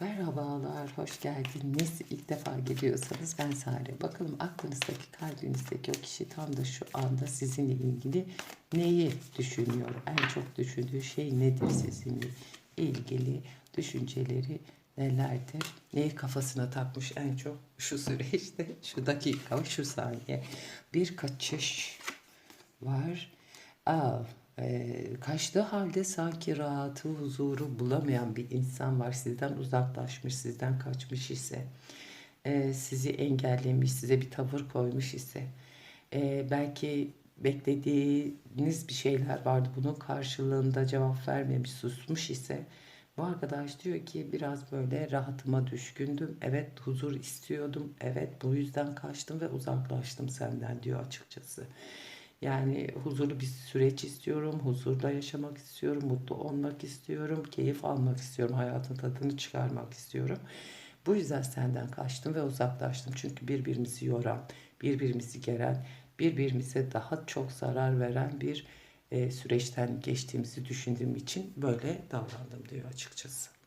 Merhabalar, hoş geldiniz. İlk defa geliyorsanız ben Sare. Bakalım aklınızdaki, kalbinizdeki o kişi tam da şu anda sizinle ilgili neyi düşünüyor? En çok düşündüğü şey nedir sizinle ilgili? Düşünceleri nelerdir? Neyi kafasına takmış en çok şu süreçte, şu dakika, şu saniye? Bir kaçış var. Aa, e, kaçtığı halde sanki rahatı, huzuru bulamayan bir insan var. Sizden uzaklaşmış, sizden kaçmış ise, sizi engellemiş, size bir tavır koymuş ise, belki beklediğiniz bir şeyler vardı. Bunun karşılığında cevap vermemiş, susmuş ise, bu arkadaş diyor ki biraz böyle rahatıma düşkündüm. Evet huzur istiyordum. Evet bu yüzden kaçtım ve uzaklaştım senden diyor açıkçası. Yani huzurlu bir süreç istiyorum, huzurla yaşamak istiyorum, mutlu olmak istiyorum, keyif almak istiyorum, hayatın tadını çıkarmak istiyorum. Bu yüzden senden kaçtım ve uzaklaştım. Çünkü birbirimizi yoran, birbirimizi geren, birbirimize daha çok zarar veren bir e, süreçten geçtiğimizi düşündüğüm için böyle davrandım diyor açıkçası.